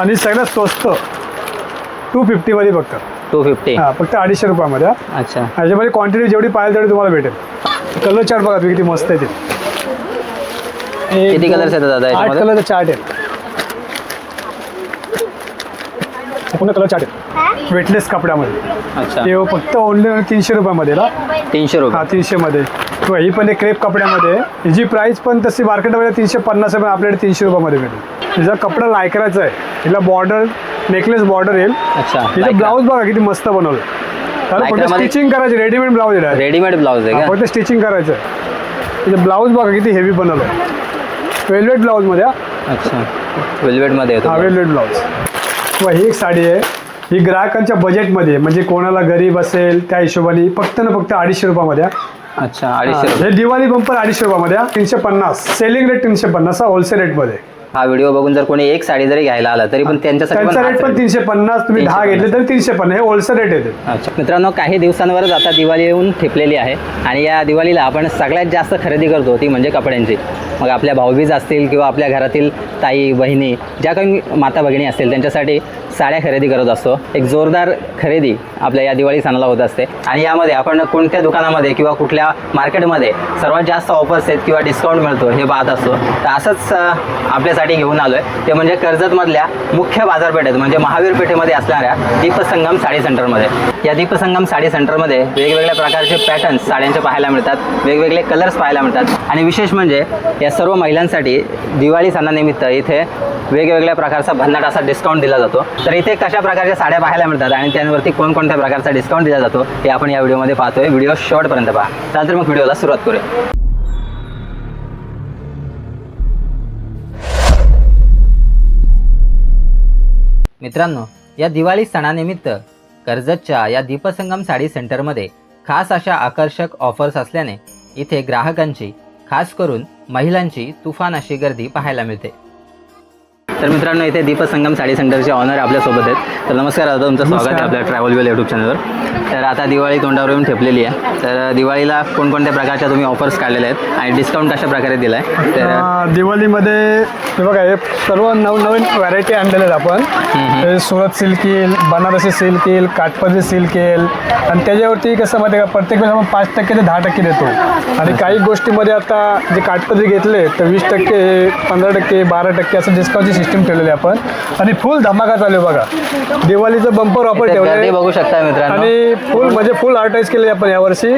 आणि सगळ्यात स्वस्त टू फिफ्टीमध्ये फक्त. टू फिफ्टी हां फक्त अडीचशे रुपयामध्ये हा. अच्छा. ह्याच्यामध्ये क्वांटिटी जेवढी पाहिजे तेवढी तुम्हाला भेटेल. कलर चार्ट बघा किती मस्त आहे ते. एक, किती दोन, colours येतात दादा आठ याच्यामध्ये? कलरचा चार्ट आहे हे पूर्ण कलर चार्ट आहे वेटलेस कपड्यामध्ये. अच्छा. ते फक्त ओनली तीनशे रुपयामध्ये ना? तीनशे हा रुपये. तीनशे मध्ये ही पण एक क्रेप कपड्यामध्ये. हिची प्राइस पण तशी मार्केटमध्ये तीनशे पन्नास आहे पण आपल्याकडे तीनशे रुपयामध्ये भेटेल. हिचा कपडा लायकराचा आहे. हिला बॉर्डर नेकलेस बॉर्डर येईल. अच्छा हिचं ब्लाऊज बघा किती मस्त बनवलं. मध्ये- स्टिचिंग करायची रेडीमेड ब्लाऊज आहे रेडीमेड ब्लाऊज आहे फक्त स्टिचिंग करायचं आहे. तिचं ब्लाऊज बघा किती हेवी बनवलं. वेलवेट ब्लाऊजमध्ये हा. अच्छा. वेल्वेटमध्ये हा वेलवेट ब्लाऊज किंवा ही एक साडी आहे. ही ग्राहकांच्या बजेटमध्ये. म्हणजे कोणाला गरीब असेल त्या हिशोबाने फक्त ना फक्त अडीचशे रुपयामध्ये. अच्छा अडीचशे हे दिवाळी बंपर अडीचशे रुपयामध्ये हा. तीनशे पन्नास. सेलिंग रेट तीनशे पन्नास हा होलसेल रेटमध्ये हा व्हिडिओ बघून जर कोणी एक साडी जरी घ्यायला आला तरी पण त्यांच्यासाठी त्यांचा हाच रेट पण rate. तीनशे पन्नास तुम्ही दहा 350. घेतले तरी तीनशे पन्नास हे होलसेल रेट येते. अच्छा मित्रांनो काही दिवसांवरच आता दिवाळी येऊन ठेपलेली आहे. आणि या दिवाळीला आपण सगळ्यात जास्त खरेदी करतो ती म्हणजे कपड्यांची. मग आपल्या भाऊबीज असतील किंवा आपल्या घरातील ताई बहिणी ज्या काही माता भगिनी असतील त्यांच्यासाठी साड्या खरेदी करत असतो. एक जोरदार खरेदी आपल्या या दिवाळी सणाला होत असते. आणि यामध्ये आपण कोणत्या दुकानामध्ये किंवा कुठल्या मार्केटमध्ये सर्वात जास्त ऑफर्स आहेत किंवा डिस्काउंट मिळतो हे पाहत असतो. तर असंच आपल्यासाठी घेऊन आलो आहे ते म्हणजे कर्जतमधल्या मुख्य बाजारपेठेत म्हणजे महावीर पेठेमध्ये असणाऱ्या दीपसंगम साडी सेंटरमध्ये या दीपसंगम साडी सेंटरमध्ये वेगवेगळ्या प्रकारचे पॅटर्न्स साड्यांचे पाहायला मिळतात वेगवेगळे कलर्स पाहायला मिळतात. आणि विशेष म्हणजे या सर्व महिलांसाठी दिवाळी सणानिमित्त इथे वेगवेगळ्या प्रकारचा भन्नाट असा डिस्काउंट दिला जातो. तर इथे कशा प्रकारच्या साड्या पाहायला मिळतात आणि त्यांवरती कोणकोणत्या प्रकारचा डिस्काउंट दिला जातो हे आपण या व्हिडिओमध्ये पाहतोय. व्हिडिओ शॉर्टपर्यंत पहा. त्यानंतर मग व्हिडिओला सुरुवात करूया. मित्रांनो या दिवाळी सणानिमित्त कर्जतच्या या दीपसंगम साडी सेंटरमध्ये खास अशा आकर्षक ऑफर्स असल्याने इथे ग्राहकांची खास करून महिलांची तुफान अशी गर्दी पाहायला मिळते. तर मित्रांनो इथे दीपसंगम साडी सेंटरचे ऑनर आपल्यासोबत आहेत. तर नमस्कार दादा तुमचं स्वागत आहे. आपल्या ट्रॅव्हल वेल यूट्यूब चॅनलवर तर आता दिवाळी तोंडावर येऊन ठेपलेली आहे. तर दिवाळीला कोणकोणत्या प्रकारच्या तुम्ही ऑफर्स काढलेल्या आहेत आणि डिस्काउंट कशा प्रकारे दिला आहे तर दिवाळीमध्ये बघा हे सर्व नवनवीन व्हरायटी आणलेल्या आहेत आपण. सुरत सिल्क येईल बनारसी सिल्क येईल काठपदरी सिल्क येईल. आणि त्याच्यावरती कसं माहिती आहे का प्रत्येक वेळेस आपण पाच टक्के ते दहा टक्के देतो. आणि काही गोष्टीमध्ये आता जे काठपदरी घेतले तर वीस टक्के पंधरा टक्के बारा टक्के असं डिस्काउंटची सिस्टीम ठेवलेली आहे आपण. आणि फुल धमाका चालू बघा. दिवाळीचं बंपर ऑफर इथे ठेवलं बघू शकता मित्रांनो. आणि फुल म्हणजे फुल आर्टाईज केली आपण यावर्षी.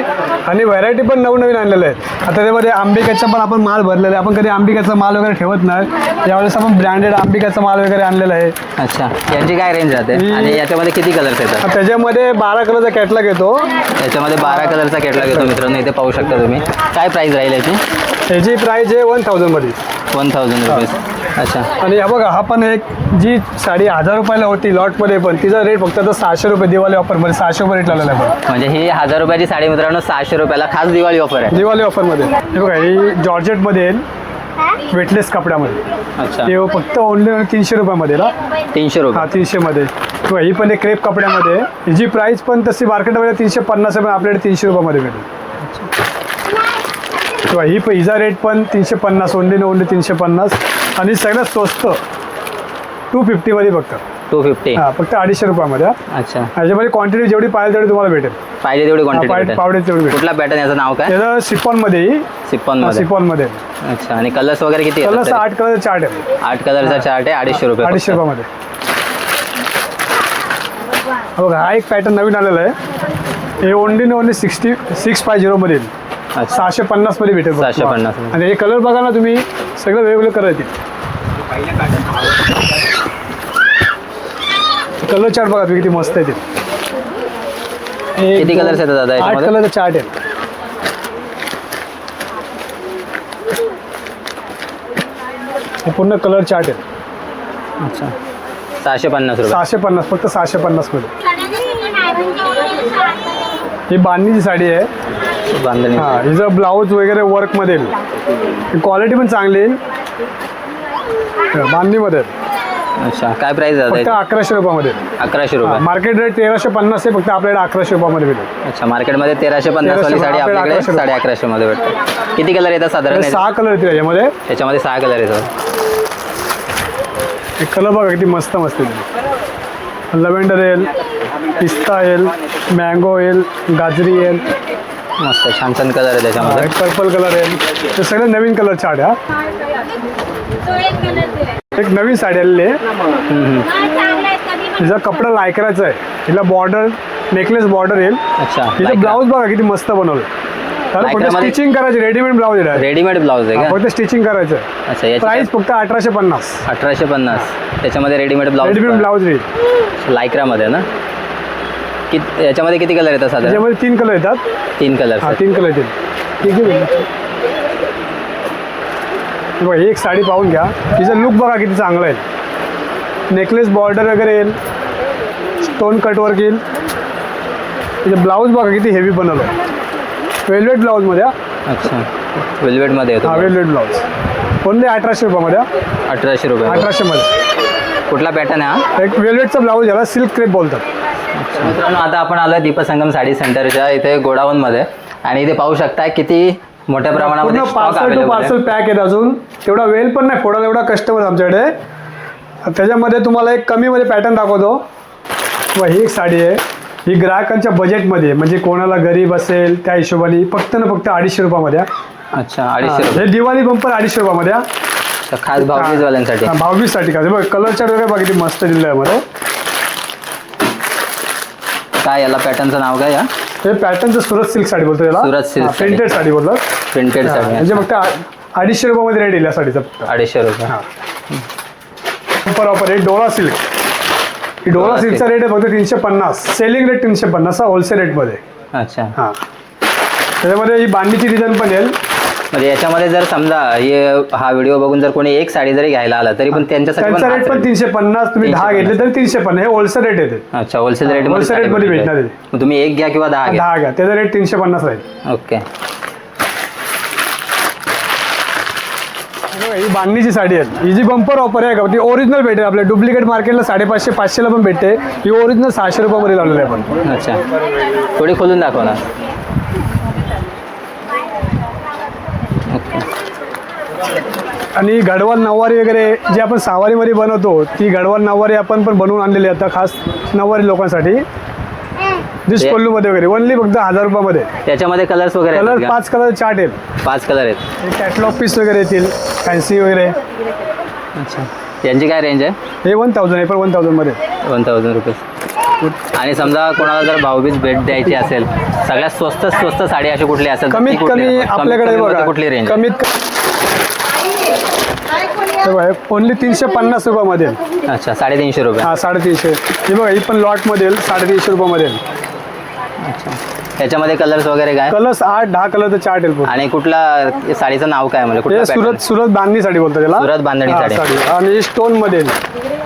आणि व्हरायटी पण नवनवीन आणलेल्या आहेत. आता त्यामध्ये आंबिकाचा पण आपण माल भरलेला आहे. आपण कधी आंबिकाचा माल वगैरे ठेवत नाही. यावेळेस आपण ब्रँडेड आंबिकाचा माल वगैरे आणलेला आहे. अच्छा. यांची काय रेंज राहते? आणि याच्यामध्ये किती कलर्स येतात? त्याच्यामध्ये बारा कलरचा कॅटलॉग येतो. याच्यामध्ये बारा कलरचा कॅटलॉग येतो मित्रांनो. इथे पाहू शकता तुम्ही. काय प्राइस राहील याची? याची प्राईज आहे वन थाउजंडमध्ये वन थाउजंड रुपीज अच्छा. आणि हा बघा हा पण एक जी साडी हजार रुपयाला होती लॉटमध्ये पण तिचा रेट फक्त आता सहाशे रुपये दिवाळी ऑफरमध्ये सहाशे रुपये रेट लावलेला आहे. आपण म्हणजे ही हजार रुपयाची साडी मित्रांनो सहाशे रुपयाला खास दिवाळी ऑफर आहे. दिवाळी ऑफरमध्ये. हे बघा ही जॉर्जेटमध्ये येईल वेटलेस कपड्यामध्ये. अच्छा. ते फक्त ओनली तीनशे रुपयामध्ये ना? तीनशे हा रुपये. तीनशे मध्ये किंवा ही पण एक क्रेप कपड्यामध्ये. आहे. हिची प्राइस पण तशी मार्केटमध्ये तीनशे पन्नास आहे पण आपल्याकडे तीनशे रुपयामध्ये भेटेल. किंवा ही पण हिचा रेट पण तीनशे पन्नास ओनली न ओनली तीनशे पन्नास. आणि सगळ्यात स्वस्त टू फिफ्टीमध्ये फक्त. टू फिफ्टी हा फक्त अडीचशे रुपयामध्ये हा. अच्छा. ह्याच्यामध्ये क्वांटिटी जेवढी पाहिजे तेवढी तुम्हाला भेटेल. पाहिजे तेवढी हा, क्वांटिटी पावडे तेवढी भेटेल. कुठला पॅटर्न याचं नाव काय? त्याचं सिपॉनमध्ये येईल सिप्पॉनमध्ये अच्छा आणि कलर्स वगैरे किती कलर येतात आठ कलर चार्ट आहे? आठ कलरचा चार्ट आहे अडीचशे रुपये अडीचशे. रुपयामध्ये. हा बघा हा एक पॅटर्न नवीन आलेला आहे. हे only only sixty six five झिरोमध्ये येईल. सहाशे पन्नासमध्ये भेटेल. 650 मध्ये. आणि हे कलर बघा ना तुम्ही. सगळं वेगवेगळे कलर येतील. कलर चार्ट बघा तुम्ही किती मस्त येतील. एक, किती colours येतात दादा आठ? कलरचा चार्ट आहे हे पूर्ण कलर चार्ट आहे अच्छा. सहाशे पन्नास रुपये. सहाशे पन्नास फक्त सहाशे पन्नासमध्ये. ही बांधणीची साडी आहे. बांधणी हा हिचं ब्लाऊज वगैरे वर्कमध्ये येईल. क्वालिटी पण चांगली येईल. बांधणीमध्ये अच्छा काय प्राइस आहे अकराशे रुपयामध्ये अकराशे रुपये. मार्केट रेट तेराशे पन्नास आहे फक्त आपल्याकडे अकराशे रुपयामध्ये भेटेल. अच्छा मार्केटमध्ये तेराशे पन्नास वाली 1300 साडी आपल्याला आपल्याकडे 1100 साडे अकराशे मध्ये भेटते. किती कलर येतात साधारण सहा कलर येतील याच्यामध्ये. त्याच्यामध्ये सहा कलर येतात. हे कलर बघा किती मस्त मस्त आहे लव्हेंडर येईल पिस्ता येईल मँगो येईल गाजरी येईल मस्त छान छान कलर आहे त्याच्यामध्ये. एक पर्पल कलर येईल ते सगळे नवीन कलर हा तो एक नवीन साडी आलेली आहे. हा आहे तिचा कपडा लायकराचा आहे. तिला बॉर्डर नेकलेस बॉर्डर येईल. अच्छा तिचं ब्लाऊज बघा किती मस्त बनवलं. कारण फक्त लायक्रामध्ये- स्टिचिंग करायची रेडीमेड ब्लाऊज आहे रेडीमेड ब्लाऊज आहे का? फक्त स्टिचिंग करायचं आहे. अच्छा याची प्राइस फक्त अठराशे पन्नास. अठराशे पन्नास. त्याच्यामध्ये रेडीमेड रेडीमेड ब्लाऊज ब्लाऊज येईल. लायक्रामध्ये ना? कित याच्यामध्ये किती कलर येतात साधारण? त्याच्यामध्ये तीन कलर येतात. तीन कलर हा तीन कलर येतील. ठीक आहे. हे बघा ही एक साडी पाहून घ्या. तिचं लुक बघा किती चांगलं आहे. नेकलेस बॉर्डर वगैरे येईल. स्टोन कटवर्क येईल. तिचं ब्लाऊज बघा किती हेवी बनवलं वेल्वेट ब्लाऊजमध्ये हा. अच्छा. वेल्वेटमध्ये हा येतो वेल्वेट ब्लाऊज ओनली अठराशे रुपयामध्ये हा. अठराशे रुपये अठराशेमध्ये. कुठला पॅटर्न आहे हा? एक वेल्वेटचा ब्लाऊज याला सिल्क क्रेप बोलतात. मित्रांनो आता आपण आलो दीपसंगम साडी सेंटरच्या इथे गोडाऊनमध्ये. आणि इथे पाहू शकता किती मोठ्या प्रमाणामध्ये पूर्ण पार्सल टू आहे. पार्सल पॅक आहेत अजून. तेवढा वेल पण नाही फोडायला एवढा कस्टमर आमच्याकडे. त्याच्यामध्ये तुम्हाला एक कमीमध्ये पॅटर्न दाखवतो. व ही एक साडी आहे. ही ग्राहकांच्या बजेटमध्ये आहे. म्हणजे कोणाला गरीब असेल त्या हिशोबाने फक्त ना फक्त अडीचशे रुपयामध्ये हा. अच्छा अडीचशे रुपये हे दिवाळी बंपर अडीचशे रुपयामध्ये हा. तर खास भावजीवाल्यांसाठी हा, भाऊबीजसाठी का बघ कलरच्या वगैरे बघा किती मस्त दिलं आहे मध्ये. काय याला पॅटर्नचं नाव काय या? हे पॅटर्नचं सुरत सिल्क साडी बोलतो त्याला सुरत silk साडी. प्रिंटेड साडी बोलतात प्रिंटेड हा, साडी. म्हणजे फक्त अडीचशे रुपयामध्ये रेट येईल या साडीचा फक्त. अडीचशे रुपये. ऑफर ऑफर आहे. डोळा सिल्क ही डोळा डोळा सिल्कचा रेट आहे फक्त तीनशे पन्नास. सेलिंग रेट तीनशे पन्नास हा होलसेल रेटमध्ये अच्छा. हां. त्याच्यामध्ये ही बांधणीची डिझाईन पण येईल. म्हणजे याच्यामध्ये जर समजा हे हा व्हिडिओ बघून जर कोणी एक साडी जरी घ्यायला आला तरी पण त्यांच्यासाठी पण त्यांचा रेट पण. तीनशे पन्नास तुम्ही दहा 350. घेतले तरी तीनशे पन्नास. हे होलसेल रेट येते. अच्छा होलसेल रेट wholesale rate मध्ये भेटणार. आहे. मग तुम्ही एक घ्या किंवा दहा घ्या. दहा घ्या. त्याचा रेट तीनशे पन्नास राहील. ओके. हे बघा, ही बांधणीची साडी आहे. ही जी बंपर ऑफर आहे का ती ओरिजिनल भेटेल आपल्या डुप्लिकेट मार्केटला साडेपाचशे पाचशेला पण भेटते. ही ओरिजिनल सहाशे रुपयामध्ये लावलेली आहे आपण. अच्छा. थोडी खोलून दाखव ना. आणि गडवाल नऊवारी वगैरे जे आपण सहावारीमध्ये बनवतो ती गडवाल नऊवारी आपण पण बनवून आणलेली आता खास नऊवारी लोकांसाठी. दिस ते- मध्ये वगैरे. ओनली फक्त हजार रुपयामध्ये. त्याच्यामध्ये कलर्स वगैरे कलर आहेत? पाच कलर चार्ट येईल पाच कलर आहेत. कॅटलॉग पीस वगैरे येतील. फॅन्सी वगैरे. अच्छा. यांची काय रेंज आहे? हे वन थाउजंड आहे पण वन थाउजंडमध्ये वन थाउजंड रुपीज आणि समजा कोणाला जर भाऊबीज भेट द्यायची असेल सगळ्यात स्वस्त स्वस्त साडी अशी कुठली असेल तर ती कमीत कुठली कमी आहे? कमीत आपल्याकडे बघा ओनली तीनशे पन्नास रुपयामध्ये. येईल. अच्छा साडेतीनशे रुपये. हा साडेतीनशे. हे बघा ही पण लॉटमध्ये येईल साडेतीनशे रुपयामध्ये. येईल. अच्छा. त्याच्यामध्ये कलर्स वगैरे काय? कलर्स आठ दहा कलरचं चार्ट येईल पूर्ण. आणि कुठला साडीचं नाव काय म्हणजे हे कुठला सुरत pattern? सुरत बांधणी साडी बोलतो त्याला. सुरत बांधणी हा, साडी. आणि स्टोनमध्ये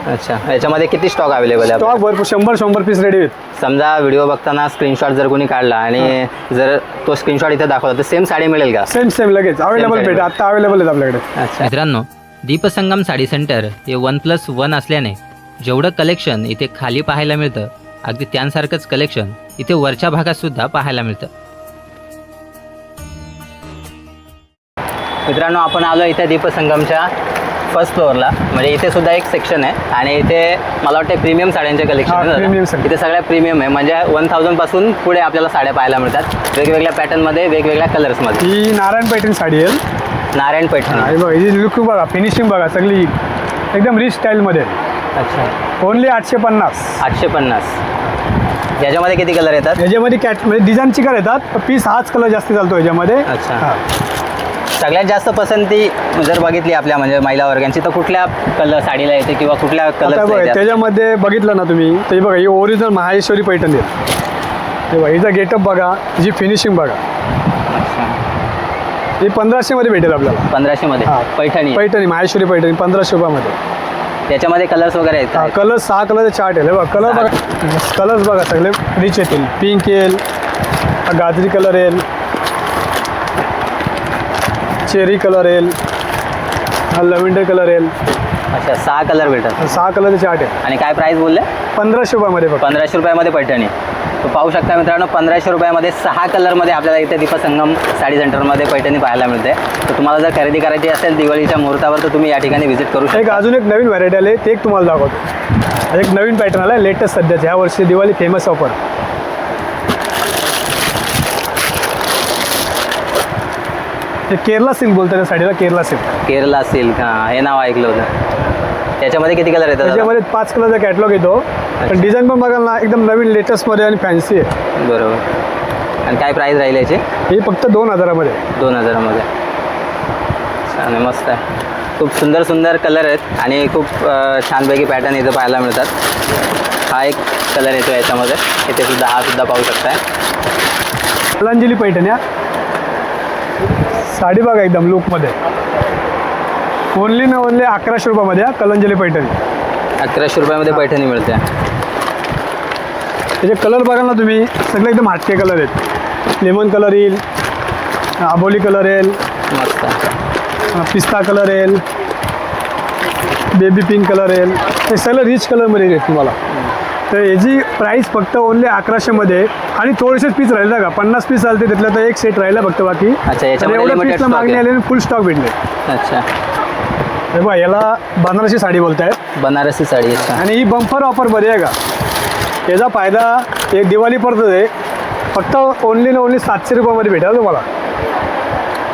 अच्छा. याच्यामध्ये किती स्टॉक अवेलेबल आहे स्टॉक? भरपूर शंभर शंभर पीस रेडी आहेत. समजा व्हिडिओ बघताना स्क्रीनशॉट जर कोणी काढला आणि जर तो स्क्रीनशॉट इथे दाखवला तर सेम साडी मिळेल का? सेम सेम लगेच. अवेलेबल साडी भेटेल. आता अवेलेबल आहेत आपल्याकडे. अच्छा. मित्रांनो दीपसंगम साडी सेंटर हे वन प्लस वन असल्याने जेवढं कलेक्शन इथे खाली पाहायला मिळतं अगदी त्यांसारखंच कलेक्शन इथे वरच्या भागात सुद्धा पाहायला मिळतं. मित्रांनो आपण आलो इथे दीपसंगमच्या फर्स्ट फ्लोअरला म्हणजे इथे सुद्धा एक सेक्शन आहे आणि इथे मला वाटतं प्रीमियम साड्यांचे कलेक्शन. इथे सगळ्या प्रीमियम आहे. म्हणजे वन थाउजंडपासून पुढे आपल्याला साड्या पाहायला मिळतात. वेगवेगळ्या पॅटर्नमध्ये वेगवेगळ्या कलर्समध्ये ही नारायण पैठण साडी येईल नारायण पैठणी हा, हे बघा ही लुक बघा फिनिशिंग बघा सगळी एकदम रिच स्टाईलमध्ये अच्छा. ओनली आठशे पन्नास. आठशे पन्नास. याच्यामध्ये किती कलर येतात? याच्यामध्ये कॅट म्हणजे डिझाईनची कलर येतात पीस हाच कलर जास्त चालतो याच्यामध्ये. अच्छा. हा. सगळ्यात जास्त पसंती जर बघितली आपल्या म्हणजे महिला वर्गांची तर कुठल्या कलर साडीला येते किंवा कुठल्या आता बघा कलर त्याच्यामध्ये बघितलं ना तुम्ही हे बघा ही ओरिजिनल माहेश्वरी पैठण आहे. हे बघा हिचा गेटअप बघा जी फिनिशिंग बघा. ही पंधराशेमध्ये भेटेल आपल्याला. पंधराशे मध्ये हा. पैठणी? पैठणी माहेश्वरी पैठणी पंधराशे रुपयामध्ये. त्याच्यामध्ये कलर्स वगैरे आहेत हा का? कलर सहा कलरचे चार्ट आहे हे बघा कलर बघा. कलर्स बघा सगळे रिच येतील. पिंक येईल हा गाजरी कलर येईल चेरी कलर येईल हा लव्हेंडर कलर येईल. अच्छा सहा कलर भेटत सहा कलरचे चार्ट आहे आणि काय प्राइस बोलले? पंधराशे रुपयामध्ये फक्त. पंधराशे रुपयामध्ये पैठणी. तो पाहू शकता मित्रांनो पंधराशे रुपयामध्ये सहा कलरमध्ये आपल्याला इथे दीपसंगम साडी सेंटरमध्ये पैठणी पाहायला मिळते. तर तुम्हाला जर खरेदी करायची असेल दिवाळीच्या मुहूर्तावर तर तुम्ही या ठिकाणी व्हिजिट करू एक शकता. अजून एक नवीन व्हरायटी आली ते एक तुम्हाला दाखवतो. एक नवीन पॅटर्न आला लेटेस्ट सध्याच्या ह्या वर्षी Diwali famous offer Kerala silk बोलतात त्या साडीला केरला सिल्क केरला सिल्क हां हे नाव ऐकलं होतं. त्याच्यामध्ये किती कलर येतात? त्याच्यामध्ये पाच कलरचा कॅटलॉग येतो. पण डिझाईन पण बघाल ना एकदम नवीन लेटेस्टमध्ये आणि फॅन्सी आहे. बरोबर. आणि काय प्राईस राहील याची? ही फक्त दोन हजारामध्ये. दोन हजारामध्ये. आहे मस्त आहे. खूप सुंदर सुंदर कलर आहेत आणि खूप छानपैकी पॅटर्न इथं पाहायला मिळतात. हा एक कलर येतो याच्यामध्ये. इथे सुद्धा हा सुद्धा पाहू शकताय. कलांजली पैठण्या साडी बघा एकदम लुकमध्ये ओनली न ओनली अकराशे रुपयामध्ये हा कलांजली पैठणी. अकराशे रुपयामध्ये पैठणी मिळते. त्याचे कलर बघाल ना तुम्ही सगळे एकदम हटके कलर आहेत. लेमन कलर येईल आबोली कलर येईल मस्त. पिस्ता कलर येईल बेबी पिंक कलर येईल. हे सगळं रिच कलरमध्ये येईल तुम्हाला. तर याची प्राईस फक्त ओनली अकराशेमध्ये आणि थोडेसेच पीस राहिले का पन्नास पीस चालते त्यातलं तर एक सेट राहिला फक्त बाकी. अच्छा, याच्यामध्ये एवढ्या limited पीसला stock मागणी आहे. आली फुल स्टॉक भेटले. अच्छा. हे बघा याला बनारसी साडी बोलतायत. बनारसी साडी आणि ही बंपर ऑफरमध्ये आहे का? याचा फायदा एक दिवाळी परत आहे फक्त ओनली न ओनली सातशे रुपयामध्ये भेटेल तुम्हाला.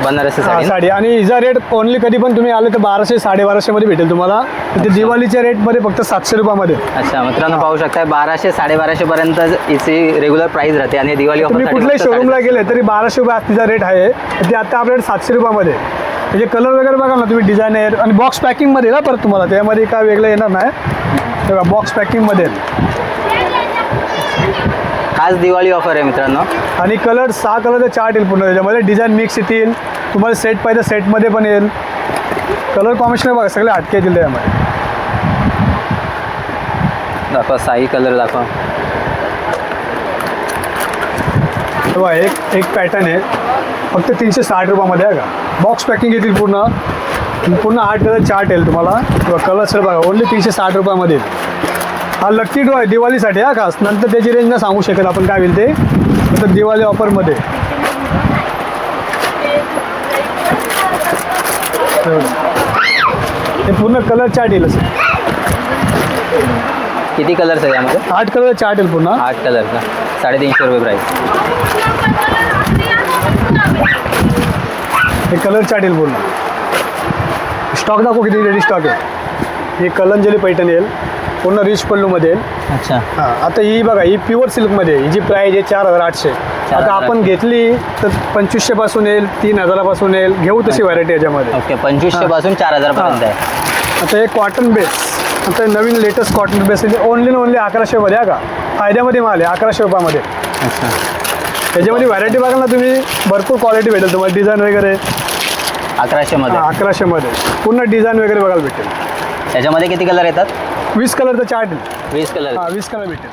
बनारसी हा, साडी ना? साडी. आणि हिचा रेट ओनली कधी पण तुम्ही आले तर बाराशे साडेबाराशे मध्ये भेटेल तुम्हाला. ते दिवाळीच्या रेटमध्ये फक्त सातशे रुपयामध्ये. अच्छा मित्रांनो पाहू शकताय बाराशे साडेबाराशे पर्यंत हिची रेग्युलर प्राइस राहते आणि दिवाळी तुम्ही ऑफर कुठल्याही शोरूमला गेले तरी बाराशे रुपये आज तिचा रेट आहे. ते आता आपल्याकडे सातशे रुपयामध्ये. आहे. म्हणजे कलर वगैरे बघा ना तुम्ही डिझायनर आणि बॉक्स पॅकिंगमध्ये ना परत तुम्हाला त्यामध्ये काय वेगळं येणार नाही. तेव्हा बॉक्स पॅकिंगमध्ये खास दिवाळी ऑफर आहे मित्रांनो. आणि कलर सहा कलरचे चार्ट येईल पूर्ण त्याच्यामध्ये. डिझाईन मिक्स येतील. तुम्हाला सेट पाहिजे सेटमध्ये पण येईल. कलर कॉम्बिनेशन बघा सगळे हटके येतील त्यामध्ये. दाखवा साई कलर दाखवा. एक एक पॅटर्न आहे. फक्त तीनशे साठ रुपयामध्ये आहे का? बॉक्स पॅकिंग येतील पूर्ण. पूर्ण आठ कलर चार्ट येईल तुम्हाला. किंवा कलर सर बघा ओनली तीनशे साठ रुपयामध्ये हा लक्की ड्रॉ आहे दिवाळीसाठी हा खास. नंतर त्याची रेंज ना सांगू शकत आपण काय होईल ते. तर दिवाळी ऑफरमध्ये हे पूर्ण कलर चार्ट येईल असं. किती कलर्स आहे यामध्ये? आठ कलर चार्ट येईल पूर्ण. आठ कलरचा साडेतीनशे रुपये प्राईस हे कलर चार्ट येईल पूर्ण. स्टॉक दाखव किती रेडी स्टॉक आहे. ही कलंजली पैठण येईल. पूर्ण रिच पल्लूमध्ये येईल. अच्छा. हां आता ही बघा ही प्युअर सिल्कमध्ये. ही जी प्राईज आहे चार हजार आठशे. आता आपण 4,800. घेतली तर पंचवीसशे पासून येईल तीन हजारापासून येईल. घेऊ तशी व्हरायटी याच्यामध्ये. ओके पंचवीसशे पासून चार हजार पर्यंत आहे आता हे कॉटन बेस आता नवीन latest cotton base only only अकराशेमध्ये आहे का? फायद्यामध्ये माल आहे अकराशे रुपयामध्ये. अच्छा. त्याच्यामध्ये व्हरायटी बघाल ना तुम्ही. भरपूर क्वालिटी भेटेल तुम्हाला. डिझाईन वगैरे. अकराशे मध्ये. हां अकराशेमध्ये पूर्ण डिझाईन वगैरे बघायला भेटेल. त्याच्यामध्ये किती कलर येतात? वीस कलरचं चार्ट वीस कलर हां वीस कलर भेटेल.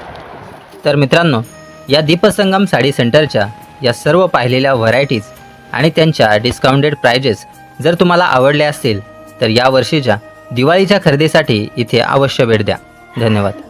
तर मित्रांनो या दीपसंगम साडी सेंटरच्या या सर्व पाहिलेल्या व्हरायटीज आणि त्यांच्या डिस्काउंटेड प्राइजेस जर तुम्हाला आवडल्या असतील तर या वर्षीच्या दिवाळीच्या खरेदीसाठी इथे अवश्य भेट द्या. धन्यवाद.